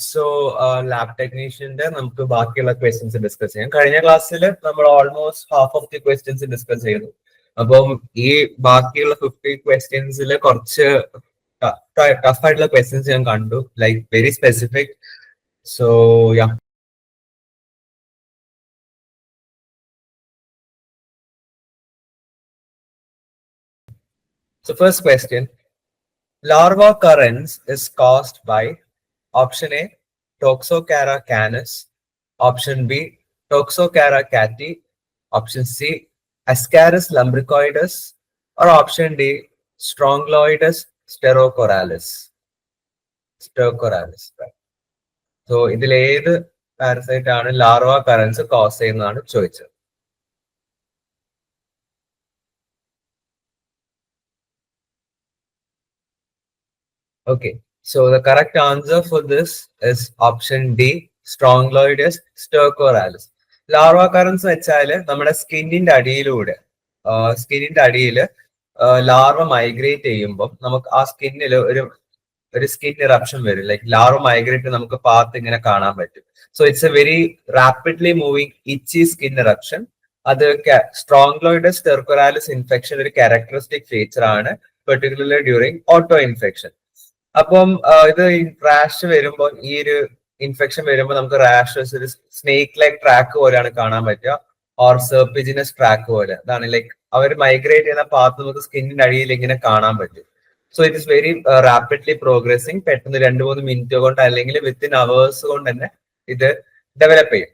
Right so lab ടെക്നീഷ്യന്റെ നമുക്ക് ബാക്കിയുള്ള ക്വസ്റ്റ്യൻസ് ഡിസ്കസ് ചെയ്യാം. കഴിഞ്ഞ ക്ലാസ്സിൽ നമ്മൾ almost half of the questions discuss ചെയ്തു. അപ്പം ഈ ബാക്കിയുള്ള ഫിഫ്റ്റി ക്വസ്റ്റ്യൻസിൽ കുറച്ച് ടഫ് ആയിട്ടുള്ള ക്വസ്റ്റ്യൻസ് ഞാൻ കണ്ടു. Like very specific so yeah So first question, larva currents is caused by option A, Toxocara canis, option B, Toxocara cati, option C, Ascaris lumbricoides, or option D, Strongyloides sterocoralis. Sterocoralis. Right. So ഇതിൽ ഏത് parasite ആണ് larva currens cause ചെയ്യുന്നതാണ് ചോദിച്ചത് Okay, so the correct answer for this is option D, Strongyloides stercoralis. Larva currens വെച്ചാൽ നമ്മുടെ സ്കിന്നിന്റെ അടിയിലൂടെ സ്കിന്നിന്റെ അടിയിൽ larva migrate ചെയ്യുമ്പോൾ നമുക്ക് ആ സ്കിന്നിൽ ഒരു ഒരു സ്കിൻ ഇറപ്ഷൻ വരും. ലൈക്ക് ലാർവ മൈഗ്രേറ്റ് നമുക്ക് പാത്ത് ഇങ്ങനെ കാണാൻ പറ്റും. So it's a very rapidly moving itchy skin eruption അത് സ്ട്രോങ്ലോയിഡ് സ്റ്റെർക്കൊറാലിസ് ഇൻഫെക്ഷൻ ഒരു ക്യാരക്ടറിസ്റ്റിക് ഫീച്ചർ ആണ് പെർട്ടിക്കുലർലി ഡ്യൂറിങ് ഓട്ടോ ഇൻഫെക്ഷൻ അപ്പം ഇത് റാഷ് വരുമ്പോൾ ഈ ഒരു ഇൻഫെക്ഷൻ വരുമ്പോൾ നമുക്ക് റാഷസ് ഒരു സ്നേക്ക് ലൈക്ക് ട്രാക്ക് പോലെയാണ് കാണാൻ പറ്റുക. ഓർ സെർപ്പിജിനസ് ട്രാക്ക് പോലെ. അതാണ് ലൈക്ക് അവർ മൈഗ്രേറ്റ് ചെയ്യുന്ന പാത്ത് നമുക്ക് സ്കിന്നിന്റെ അടിയിൽ ഇങ്ങനെ കാണാൻ പറ്റും. So it is very rapidly progressing പെട്ടെന്ന് രണ്ട് മൂന്ന് മിനിറ്റ് കൊണ്ട് അല്ലെങ്കിൽ വിത്തിൻ അവേഴ്സ് കൊണ്ട് തന്നെ ഇത് ഡെവലപ്പ് ചെയ്യും.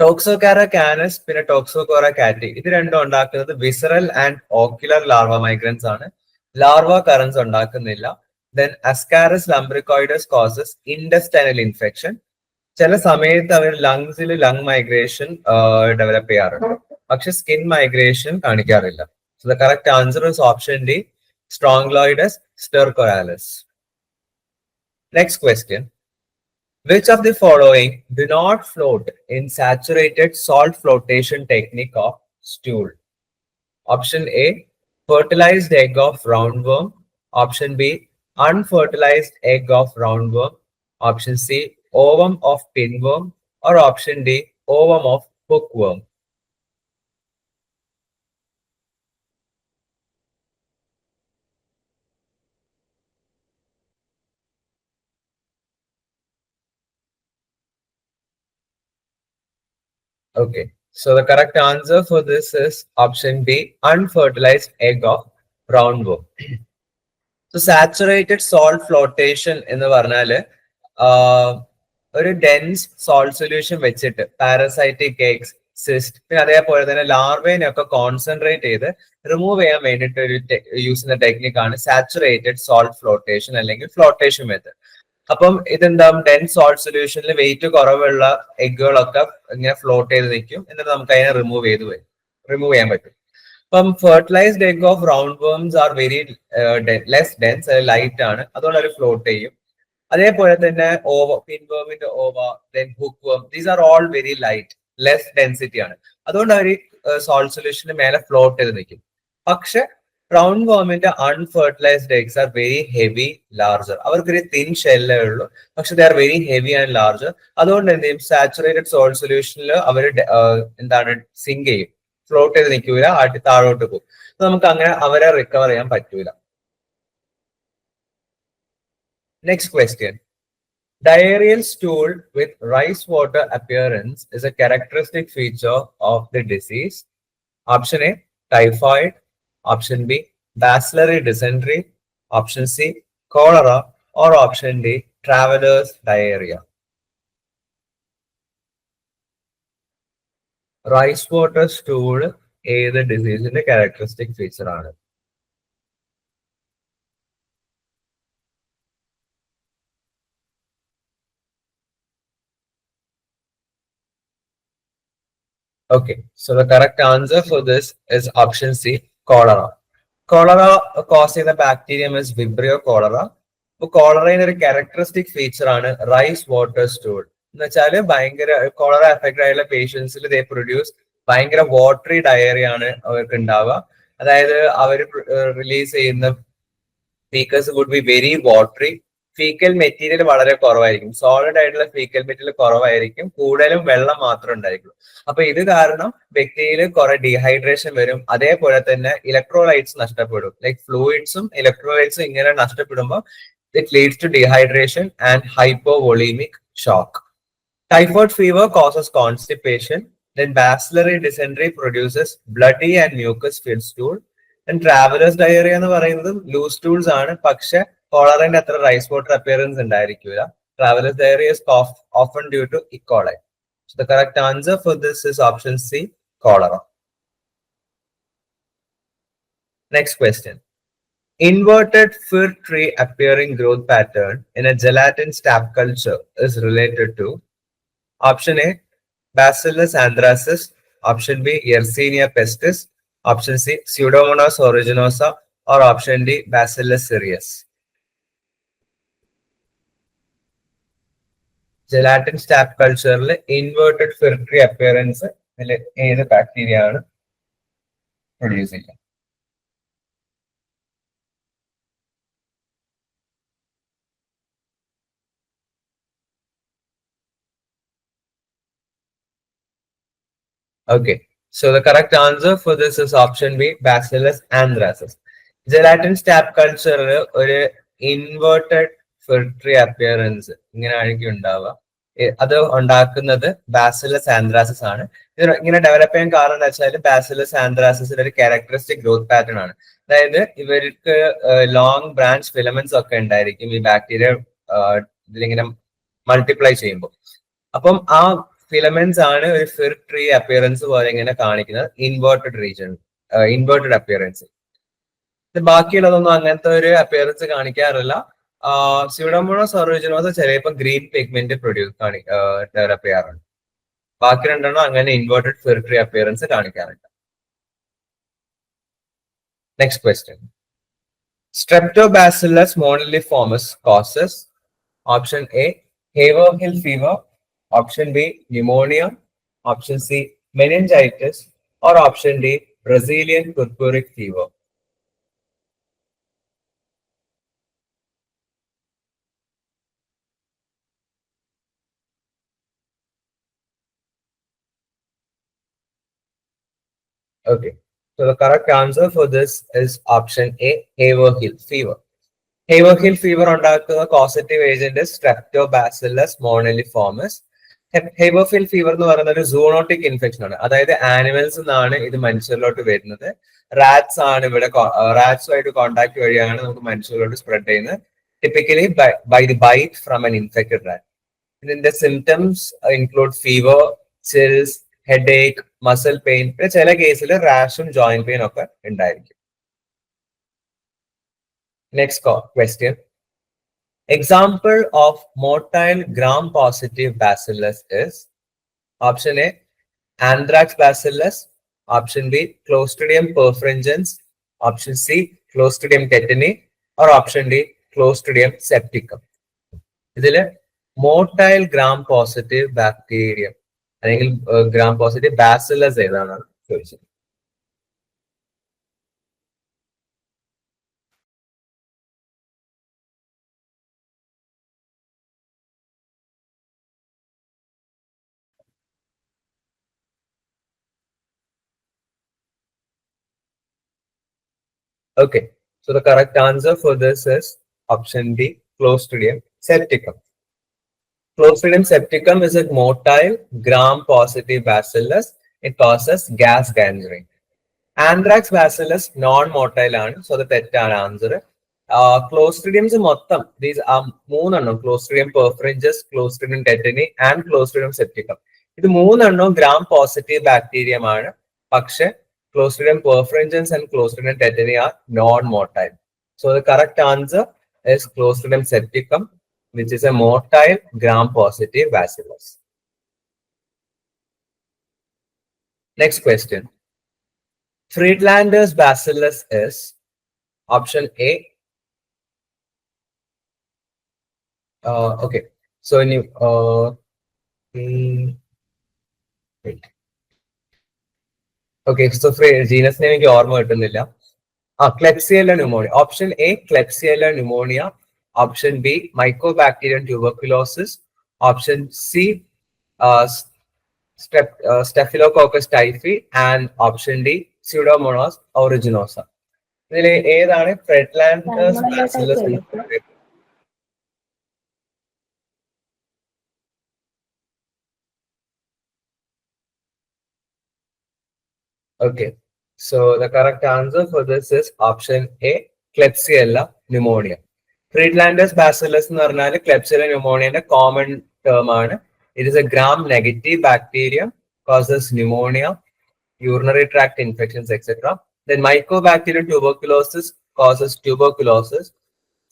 ടോക്സോകാര കാനസ് പിന്നെ ടോക്സോകോറ കാറ്റി ഇത് രണ്ടും ഉണ്ടാക്കുന്നത് visceral and ocular larva migrans ആണ്. ലാർവ കറൻസ് ഉണ്ടാക്കുന്നില്ല. Then Ascaris lumbricoides causes intestinal infection ചില സമയത്ത് അവർ ലങ്സിൽ ലങ് മൈഗ്രേഷൻ ഡെവലപ്പ് ചെയ്യാറുണ്ട്. പക്ഷെ സ്കിൻ മൈഗ്രേഷൻ കാണിക്കാറില്ല. So the correct answer is option D Strongyloides stercoralis next question Which of the following do not float in saturated salt flotation technique of stool? Option A, fertilized egg of roundworm. Option B, unfertilized egg of roundworm. Option C, ovum of pinworm. Or option D, ovum of hookworm. Okay, so the correct answer for this is option B, unfertilized egg of roundworm. So salt flotation എന്ന് പറഞ്ഞാൽ ഒരു dense salt solution വെച്ചിട്ട് parasitic eggs cyst പിന്നെ അതേപോലെ തന്നെ ലാർവേനെ ഒക്കെ concentrate ചെയ്ത് remove ചെയ്യാൻ വേണ്ടിയിട്ട് ഒരു യൂസ് ചെയ്യുന്ന ടെക്നിക്കാണ് സാച്ചുറേറ്റഡ് സോൾട്ട് ഫ്ലോട്ടേഷൻ അല്ലെങ്കിൽ ഫ്ലോട്ടേഷൻ മെത്തേഡ് അപ്പം ഇതെന്താവും? ഡെൻസ് സോൾട്ട് സൊല്യൂഷനിൽ വെയിറ്റ് കുറവുള്ള എഗ്ഗുകളൊക്കെ ഇങ്ങനെ ഫ്ലോട്ട് ചെയ്ത് നിൽക്കും. എന്നിട്ട് നമുക്ക് അതിനെ റിമൂവ് ചെയ്ത് വരും. റിമൂവ് ചെയ്യാൻ പറ്റും. അപ്പം fertilised egg of round worms are very less dense light ആണ്. അതുകൊണ്ട് അവർ ഫ്ലോട്ട് ചെയ്യും. അതേപോലെ തന്നെ ova പിൻവേമിന്റെ ova then hook worm these are all very light less density ആണ്. അതുകൊണ്ട് അവർ സോൾട്ട് സൊല്യൂഷന് മേലെ ഫ്ലോട്ട് ചെയ്ത് നിൽക്കും. പക്ഷെ round വേമിന്റെ unfertilised eggs are very heavy larger അവർക്കൊരു തിൻ ഷെല്ലേ ഉള്ളൂ. പക്ഷെ they are very heavy and larger അതുകൊണ്ട് എന്ത് ചെയ്യും? സാച്ചുറേറ്റഡ് സോൾട്ട് സൊല്യൂഷനിൽ അവർ എന്താണ് സിങ്ക് ചെയ്യും. ഫ്ലോട്ട് ചെയ്ത് നിൽക്കൂല ആട്ടി താഴോട്ട് പോകും നമുക്ക് അങ്ങനെ അവരെ റിക്കവർ ചെയ്യാൻ പറ്റൂല next question Diarrheal stool with rice water appearance is a characteristic feature of the disease. Option A, typhoid. Option B, bacillary dysentery. Option C, cholera. Or option D, traveler's diarrhea. Rice water stool ഏത് ഡിസീസിന്റെ characteristic feature ആണ്? Okay, so the correct answer for this is option C, cholera. Cholera cause ചെയ്ത bacterium is Vibrio cholera അപ്പൊ കോളറയുടെ ഒരു characteristic feature ആണ് rice water stool എന്ന് വെച്ചാൽ ഭയങ്കര കോളറ എഫക്റ്റ് ആയുള്ള പേഷ്യൻസിൽ ദേ പ്രൊഡ്യൂസ് ഭയങ്കര വാട്ടറി ഡയറി ആണ് അവർക്ക് ഉണ്ടാവുക അതായത് അവർ റിലീസ് ചെയ്യുന്ന faeces would be very watery faecal material വളരെ കുറവായിരിക്കും. സോളിഡ് ആയിട്ടുള്ള ഫീക്കൽ മെറ്റീരിയൽ കുറവായിരിക്കും. കൂടുതലും വെള്ളം മാത്രം ഉണ്ടായിരിക്കും അപ്പൊ ഇത് കാരണം വ്യക്തിയിൽ കുറെ ഡീഹൈഡ്രേഷൻ വരും. അതേപോലെ തന്നെ ഇലക്ട്രോലൈറ്റ്സ് നഷ്ടപ്പെടും. ലൈക് ഫ്ലൂയിഡ്സും ഇലക്ട്രോലൈറ്റ്സും ഇങ്ങനെ നഷ്ടപ്പെടുമ്പോൾ it leads to dehydration and hypovolaemic shock Typhoid fever causes constipation then bacillary dysentery produces bloody and mucus filled stool and travelers diarrhea എന്ന് പറയുന്നത് ലൂസ് stools ആണ് പക്ഷെ കോളറിന്റെ അത്ര റൈസ് വാട്ടർ അപ്പിയറൻസ് ഉണ്ടായിരിക്കില്ല travelers diarrhea is of- often due to E. coli so the correct answer for this is option C cholera next question inverted fir tree appearing growth pattern in a gelatin stab culture is related to option A Bacillus anthracis. Option B, Yersinia pestis. Option C, Pseudomonas aeruginosa. Or option D, Bacillus cereus. Gelatin stab കൾച്ചറിൽ inverted fir tree appearance ഏത് bacteria ആണ് produce ചെയ്യുക Okay, so the correct answer for this is option B, Bacillus anthracis. Gelatin stab culture ഒരു inverted inverted appearance ഇങ്ങനെ ആയിരിക്കും ഉണ്ടാവുക. അത് ഉണ്ടാക്കുന്നത് ബാസിലസ് ആന്ത്രാസിസ് ആണ്. ഇത് ഇങ്ങനെ ഡെവലപ്പ് ചെയ്യാൻ കാരണം എന്താ വെച്ചാൽ ബാസിലസ് ആന്ത്രാസിസിന്റെ ഒരു ക്യാരക്ടറിസ്റ്റിക് ഗ്രോത്ത് പാറ്റേൺ ആണ്. അതായത് ഇവർക്ക് ലോങ് ബ്രാഞ്ച് ഫിലമെന്റ്സ് ഒക്കെ ഉണ്ടായിരിക്കും ഈ ബാക്ടീരിയ ഇതിലിങ്ങനെ മൾട്ടിപ്ലൈ ചെയ്യുമ്പോൾ. അപ്പം ആ ഫിലമെന്റ്സ് ആണ് ഒരു ഫിർ ട്രീ അപ്പിയറൻസ് പോലെ ഇങ്ങനെ കാണിക്കുന്നത്. Inverted region inverted appearance. ബാക്കിയുള്ളതൊന്നും അങ്ങനത്തെ ഒരു അപ്പിയറൻസ് കാണിക്കാറില്ല. സ്യൂഡോമോണോസ് ഒറിജിനോസ് ചിലപ്പോൾ ഗ്രീൻ പിഗ്മെന്റ് പ്രൊഡ്യൂസ് ഡെവലപ്പ് ചെയ്യാറുണ്ട്. ബാക്കി രണ്ടെണ്ണം അങ്ങനെ ഇൻവേർട്ടഡ് ഫിർ ട്രീ അപ്പിയറൻസ് കാണിക്കാറുണ്ട്. Next question Streptobacillus moniliformis causes option A Haverhill fever option B, pneumonia, option C, meningitis, or option D, Brazilian purpuric fever. Okay, so the correct answer for this is option A, Haverhill fever. Haverhill fever ഉണ്ടാക്കുന്ന causative agent Streptobacillus മോണലിഫോമസ് Haverhill fever എന്ന് പറയുന്ന ഒരു zoonotic infection ആണ്. അതായത് animals നിന്നാണ് ഇത് മനുഷ്യരിലോട്ട് വരുന്നത്. Rats ആണ് ഇവിടെ റാറ്റ്സുമായിട്ട് കോണ്ടാക്ട് വഴിയാണ് നമുക്ക് മനുഷ്യരിലോട്ട് സ്പ്രെഡ് ചെയ്യുന്നത്. Typically by the bite from an infected rat ഇതിന്റെ symptoms include fever chills headache muscle pain പിന്നെ ചില കേസിൽ റാഷും ജോയിന്റ് പെയിൻ ഒക്കെ ഉണ്ടായിരിക്കും. Next question Example of motile gram-positive bacillus is option A, anthrax bacillus, option B, Clostridium perfringens, option C, Clostridium tetani, or option D, Clostridium septicum. ഇതില് motile gram positive bacteria അല്ലെങ്കിൽ gram positive bacillus ഏതാണ് ചോദിച്ചത് Okay, so the correct answer for this is option D, Clostridium septicum. Clostridium septicum is a motile gram-positive bacillus. It causes gas gangrene. Anthrax bacillus non-motile ആണ് so അത് തെറ്റാണ് answer ക്ലോസ്ട്രിഡിയംസ് മൊത്തം these മൂന്നെണ്ണം clostridium perfringens clostridium tetani and clostridium septicum ഇത് മൂന്നെണ്ണം gram positive ബാക്ടീരിയമാണ് പക്ഷെ Clostridium perfringens and Clostridium tetani are non-motile. So the correct answer is Clostridium septicum, which is a motile gram-positive bacillus. Next question. Friedlander's bacillus is option A. Uh, okay, so in uh, mm, wait. Okay ജീനസിനെ എനിക്ക് ഓർമ്മ കിട്ടുന്നില്ല. ആ Klebsiella pneumonia option A Klebsiella pneumonia option B Mycobacterium tuberculosis option C Staphylococcus typhi and option D Pseudomonas aeruginosa ഇതിൽ ഏതാണ്? Friedlander Okay, so the correct answer for this is option A, Klebsiella pneumonia. Friedlander's bacillus എന്ന് പറഞ്ഞാൽ Klebsiella ന്യൂമോണിയന്റെ common term ആണ്. It is a gram negative bacteria causes pneumonia urinary tract infections etcetera then Mycobacterium tuberculosis causes tuberculosis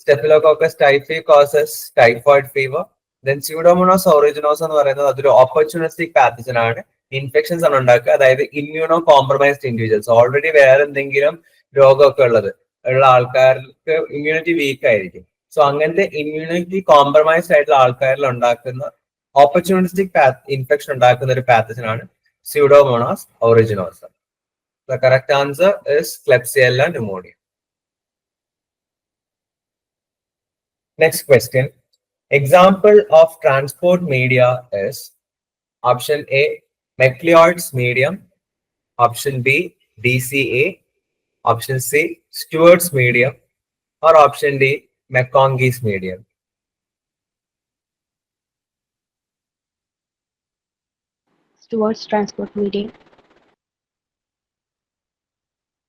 Staphylococcus typhi causes typhoid fever then Pseudomonas aeruginosa എന്ന് പറയുന്നത് അതൊരു opportunistic pathogen ആണ്. Infections ആണ് ഉണ്ടാക്കുക. അതായത് immunocompromised individuals already വേറെ എന്തെങ്കിലും രോഗമൊക്കെ ഉള്ളത്. ഉള്ള ആൾക്കാർക്ക് ഇമ്മ്യൂണിറ്റി വീക്ക് ആയിരിക്കും. സോ അങ്ങനത്തെ ഇമ്മ്യൂണിറ്റി കോംപ്രമൈസ്ഡ് ആയിട്ടുള്ള ആൾക്കാരിൽ ഉണ്ടാക്കുന്ന ഓപ്പർച്യൂണിസ്റ്റിക് ഇൻഫെക്ഷൻ ഉണ്ടാക്കുന്ന ഒരു പാത്തജൻ ആണ് Pseudomonas aeruginosa the correct answer is Klebsiella pneumonia next question example of transport media is option A മെക്ലിയോയിഡ്സ് medium option B DCA, option C, Stewart's medium, or option D, McConaughey's medium. towards transport medium.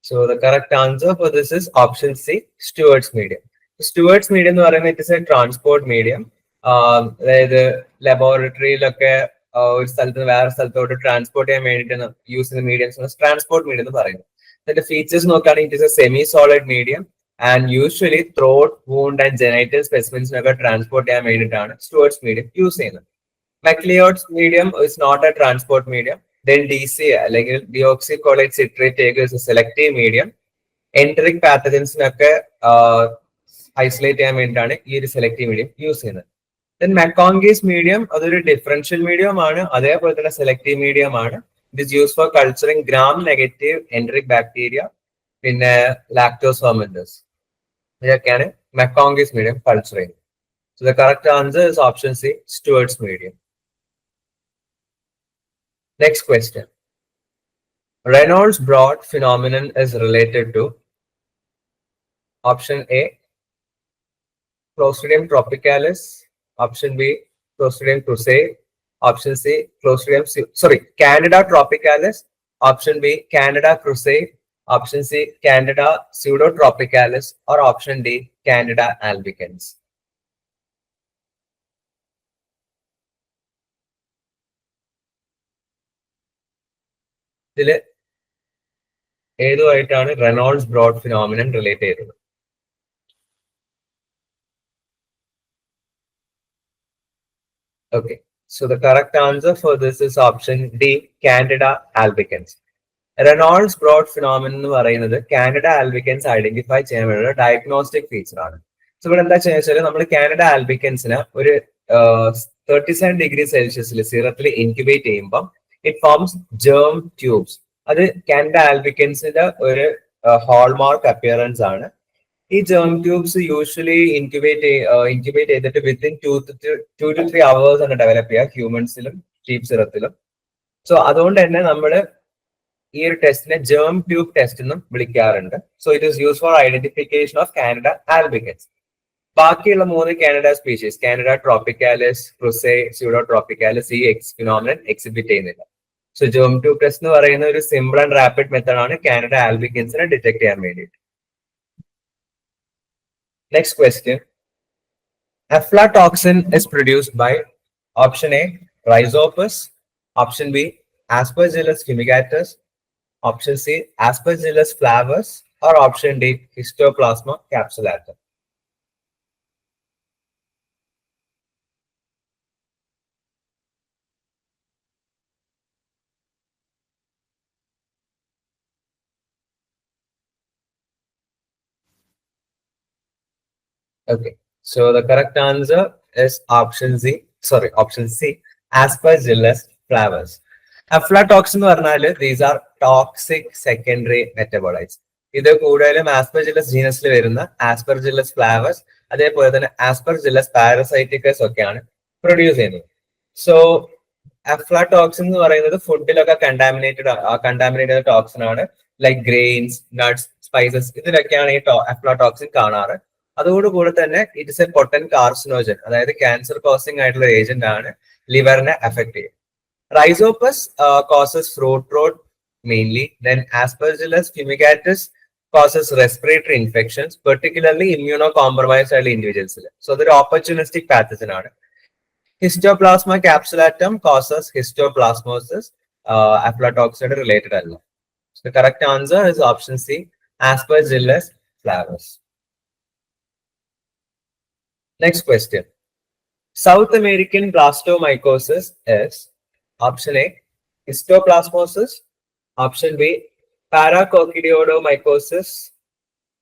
So the correct answer for this is option C, Stewart's medium. Stewart's medium എന്ന് പറയുന്നത് it is a transport medium അതായത് ലബോറട്ടറിയിലൊക്കെ ഒരു സ്ഥലത്ത് നിന്ന് വേറെ സ്ഥലത്തോട്ട് transport ചെയ്യാൻ വേണ്ടിയിട്ട് യൂസ് ചെയ്യുന്ന മീഡിയംസ് ട്രാൻസ്പോർട്ട് മീഡിയം എന്ന് പറയുന്നത്. അതിന്റെ ഫീച്ചേഴ്സ് നോക്കുകയാണെങ്കിൽ it is a semi solid medium and usually throat wound and genital സ്പെസിമെൻസിനൊക്കെ transport ചെയ്യാൻ വേണ്ടിയിട്ടാണ് സ്റ്റുവർട്സ് മീഡിയം യൂസ് ചെയ്യുന്നത്. McLeod's medium is not a transport medium then D C അല്ലെങ്കിൽ deoxycholate citrate selective medium enteric പാത്തജൻസിനൊക്കെ isolate ചെയ്യാൻ വേണ്ടിയിട്ടാണ് ഈ ഒരു selective medium use ചെയ്യുന്നത്. Then MacConkey's medium അതൊരു ഡിഫറൻഷ്യൽ മീഡിയം ആണ്. അതേപോലെ തന്നെ സെലക്റ്റീവ് മീഡിയം ആണ്. It is use for culturing gram negative enteric bacteria പിന്നെ ലാക്ടോസ് ഫെർമെന്റേഴ്സ് ഇതൊക്കെയാണ് മെക്കോങ്കീസ് മീഡിയം കൾച്ചർ ചെയ്യുന്നത് so the correct answer is option C Stuart's medium next question Reynolds broad phenomenon is related to option A Clostridium tropicalis, option B Clostridium ടുസേ option C Clostridium sorry Candida tropicalis option B Candida krusei option C Candida pseudo tropicalis or option D Candida albicans ഇതിൽ ഏതുമായിട്ടാണ് Reynolds Braude phenomenon relate ചെയ്തത്? Okay, so the correct answer for this is option D, Candida albicans. Reynolds Braude phenomenon എന്ന് പറയുന്നത് Canada albicans identify ചെയ്യാൻ വേണ്ടിയുള്ള diagnostic feature ആണ്. So ഇവിടെ എന്താ വെച്ചാൽ നമ്മൾ കാനഡ ആൽബിക്കൻസിന് ഒരു തേർട്ടി സെവൻ ഡിഗ്രി സെൽഷ്യസിൽ സീറത്തിൽ ഇൻക്യുബേറ്റ് ചെയ്യുമ്പോൾ ഇറ്റ് ഫോംസ് ജേം ട്യൂബ്സ് അത് കാനഡ ആൽബിക്കൻസിന്റെ ഒരു ഹോൾമാർക്ക് അപ്പിയറൻസ് ആണ്. ഈ germ tubes usually incubate incubate ചെയ്തിട്ട് within two two two three hours ആണ് ഡെവലപ്പ് ചെയ്യുക ഹ്യൂമൻസിലും ഷീപ് സിറത്തിലും സോ അതുകൊണ്ട് തന്നെ നമ്മൾ ഈ ഒരു ടെസ്റ്റിനെ ജേം ട്യൂബ് ടെസ്റ്റ് എന്നും വിളിക്കാറുണ്ട്. So it is use for identification of Candida albicans ബാക്കിയുള്ള മൂന്ന് Candida species Candida tropicalis krusei pseudo tropicalis ഈ എക്സ് ഫിനോമിനൻ എക്സിബിറ്റ് ചെയ്യുന്നില്ല. സോ ജേം ട്യൂബ് ടെസ്റ്റ് എന്ന് പറയുന്ന ഒരു സിമ്പിൾ ആൻഡ് റാപ്പിഡ് മെത്തേഡ് ആണ് കാനഡ ആൽബിക്കൻസിനെ ഡിറ്റക്ട് ചെയ്യാൻ വേണ്ടിയിട്ട്. Next question. Aflatoxin is produced by option A, Rhizopus, option B, Aspergillus fumigatus, option C, Aspergillus flavus, or option D, Histoplasma capsulatum. Okay, so the correct answer is option Z. Sorry, option C. Aspergillus flavus. Aflatoxin എന്ന് പറഞ്ഞാൽ these are toxic secondary metabolites ഇത് കൂടുതലും aspergillus ജീനസിൽ വരുന്ന aspergillus ഫ്ലാവേഴ്സ് അതേപോലെ തന്നെ aspergillus പാരസൈറ്റിക്കസ് ഒക്കെയാണ് produce ചെയ്യുന്നത് so aflatoxin എന്ന് പറയുന്നത് ഫുഡിലൊക്കെ കണ്ടാമിനേറ്റഡ് കണ്ടാമിനേറ്റഡ് ടോക്സിൻ ആണ് ലൈക്ക് ഗ്രെയിൻസ് നട്ട്സ് സ്പൈസസ് ഇതിലൊക്കെയാണ് ഈ അഫ്ലാടോക്സിൻ കാണാറ് അതോടുകൂടി തന്നെ ഇറ്റ്സ് എ പൊട്ടൻ കാർസിനോജൻ അതായത് ക്യാൻസർ കോസിംഗ് ആയിട്ടുള്ള ഏജന്റ് ആണ് ലിവറിനെ അഫക്ട് ചെയ്യും Rhizopus causes fruit rot mainly then Aspergillus fumigatus causes respiratory infections particularly immuno compromise ആയിട്ടുള്ള ഇൻഡിവിജ്വൽസിൽ സോ അതൊരു ഓപ്പർച്യൂണിസ്റ്റിക് പാത്തജൻ ആണ്. Histoplasma capsulatum causes histoplasmosis aflatoxin related അല്ല. Correct correct answer is C Aspergillus flavus. Next question. South American blastomycosis is option A, histoplasmosis, option B, paracoccidioidomycosis,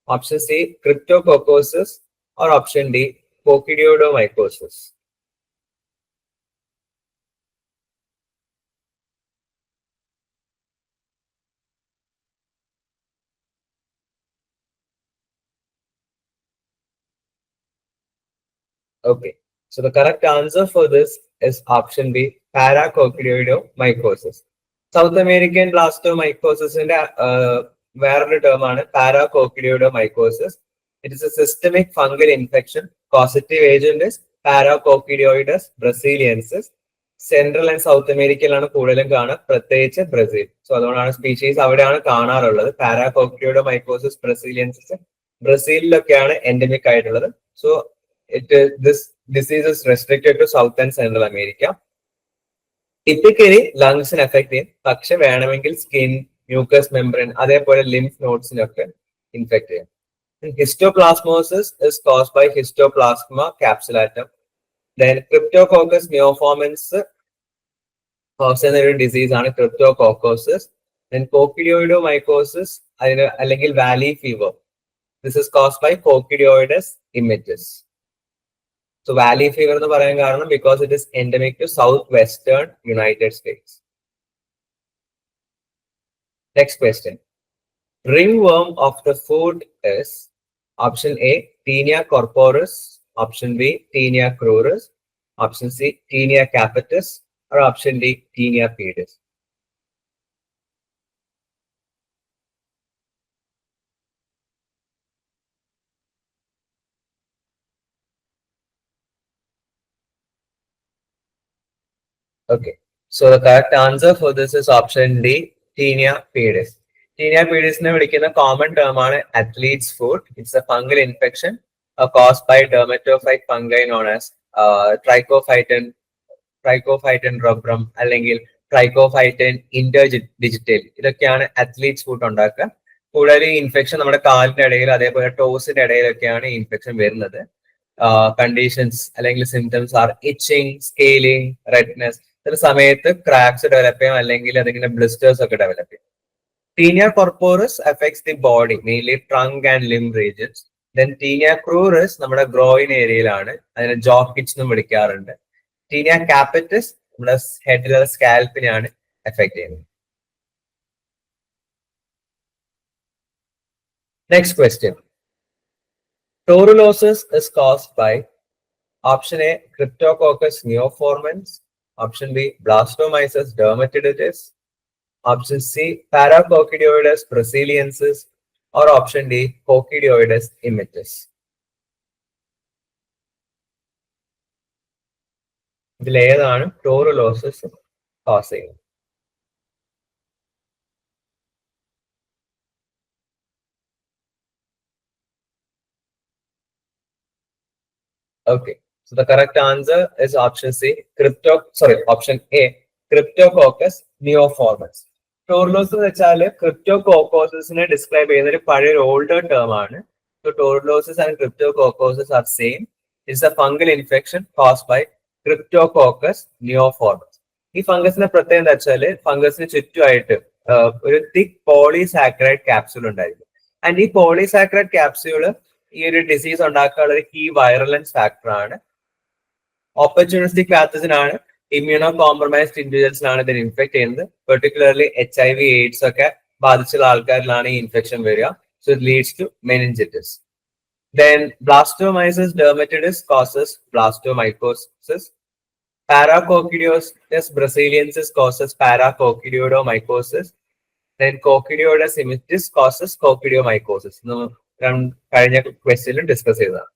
option C, cryptococcosis, or option D, coccidioidomycosis. Okay. So the correct answer for this is option B, paracoccidioidomycosis. South American ബ്ലാസ്റ്റോമൈക്കോസിന്റെ വേറൊരു term ആണ് paracoccidioidomycosis it is a systemic fungal infection positive agent Paracoccidioides brasiliensis central and south അമേരിക്കയിലാണ് കൂടുതലും കാണുക. പ്രത്യേകിച്ച് Brazil. So അതുകൊണ്ടാണ് species അവിടെയാണ് കാണാറുള്ളത്. Paracoccidioidomycosis brasiliensis ബ്രസീലിലൊക്കെയാണ് എൻഡമിക് ആയിട്ടുള്ളത്. So it uh, this disease is restricted to South and Central America. Typically ലങ്സിന് effect ചെയ്യും പക്ഷെ വേണമെങ്കിൽ സ്കിൻ മ്യൂക്കസ് മെമ്പറിൻ അതേപോലെ ലിംഫ് നോട്ട്സിനൊക്കെ ഇൻഫെക്ട് ചെയ്യും. Histoplasmosis is cause by Histoplasma capsulatum then Cryptococcus neoformans cause ചെയ്യുന്ന ഒരു ഡിസീസ് ആണ് ക്രിപ്റ്റോകോക്കോസിസ് ദെൻ കോക്കിഡിയോയിഡോ മൈക്കോസിസ് അതിന് അല്ലെങ്കിൽ valley fever this is cause by Coccidioides immitis so valley fever എന്ന് പറയാൻ കാരണം because it is endemic to south western United States next question ring worm of the foot is option A tinea corporis option B tinea cruris option C tinea capitis or option D, Taenia pedis. Okay, so the correct answer for this is option D, Taenia pedis. Taenia pedis നെ വിളിക്കുന്ന common term ആണ് athlete's foot it's a fungal infection caused by dermatophyte fungi known as uh, trichophyton Trichophyton rubrum അല്ലെങ്കിൽ ട്രൈക്കോഫൈറ്റൻ inter ഇതൊക്കെയാണ് athlete's foot ഉണ്ടാക്കുക. കൂടുതൽ ഈ infection നമ്മുടെ കാലിന്റെ ഇടയിൽ അതേപോലെ ടോസിന്റെ ഇടയിലൊക്കെയാണ് ഈ ഇൻഫെക്ഷൻ വരുന്നത്. കണ്ടീഷൻസ് അല്ലെങ്കിൽ symptoms are itching scaling redness ചില സമയത്ത് ക്രാക്സ് ഡെവലപ്പ് ചെയ്യാം അല്ലെങ്കിൽ അതിങ്ങനെ ബ്ലിസ്റ്റേഴ്സ് ഒക്കെ ഡെവലപ്പ് ചെയ്യാം. Tinea corporis affects the body mainly trunk and limb regions then tinea cruris നമ്മുടെ ഗ്രോയിൻ ഏരിയയിലാണ് അതിനെ ജോ കിച്ച് എന്നും വിളിക്കാറുണ്ട്. ടീനിയ കാപ്പറ്റസ് നമ്മുടെ ഹെഡിലുള്ള സ്കാൽപ്പിനെയാണ് എഫക്ട് ചെയ്യുന്നത്. Next question torulosis is caused by option A Cryptococcus neoformans option B blastomyces dermatitidis option C paracoccidioides brasiliensis or option D coccidioides immitis ഇതിലേതാണ് ടോറുലോസിസ് കോസ് ചെയ്യുന്നത് Okay, So the correct answer is option C, crypto, sorry, option A, Cryptococcus neoformans. Torulosis എന്ന് വെച്ചാൽ crypto ക്രിപ്റ്റോകോക്കോസിനെ describe ചെയ്യുന്ന ഒരു പഴയ ഒരു older term ആണ്. So torulosis and crypto cryptococcosis are same it's a fungal infection cause by cryptococcus neoformans ഈ ഫംഗസിന്റെ പ്രത്യേകത എന്താ വെച്ചാൽ ഫംഗസിന് ചുറ്റുമായിട്ട് ഒരു തിക് പോളിസാക്രൈഡ് ക്യാപ്സ്യൂൾ ഉണ്ടായിരിക്കും. ആൻഡ് ഈ പോളിസാക്രൈഡ് ക്യാപ്സ്യൂൾ ഈ ഒരു ഡിസീസ് ഉണ്ടാക്കാനുള്ള ഒരു കീ വൈറലൻസ് ഫാക്ടർ ആണ്. ഓപ്പർച്യൂണിസ്റ്റിക് പാത്തസിനാണ് ഇമ്മ്യൂണോ കോംപ്രമൈസ്ഡ് ഇൻഡിവിജ്വൽസിനാണ് ഇതിന് ഇൻഫെക്ട് ചെയ്യുന്നത് particularly H I V AIDS ഒക്കെ ബാധിച്ചുള്ള ആൾക്കാരിലാണ് ഈ ഇൻഫെക്ഷൻ വരിക So it leads to meningitis. Then blastomyces dermatitis causes blastomycosis. Paracoccidiosis brasiliensis causes paracoccidioidomycosis. Then coccidioides immitis causes coccidiomycosis. നമ്മൾ കഴിഞ്ഞ ക്വസ്റ്റ്യനിൽ ഡിസ്കസ് ചെയ്തതാണ്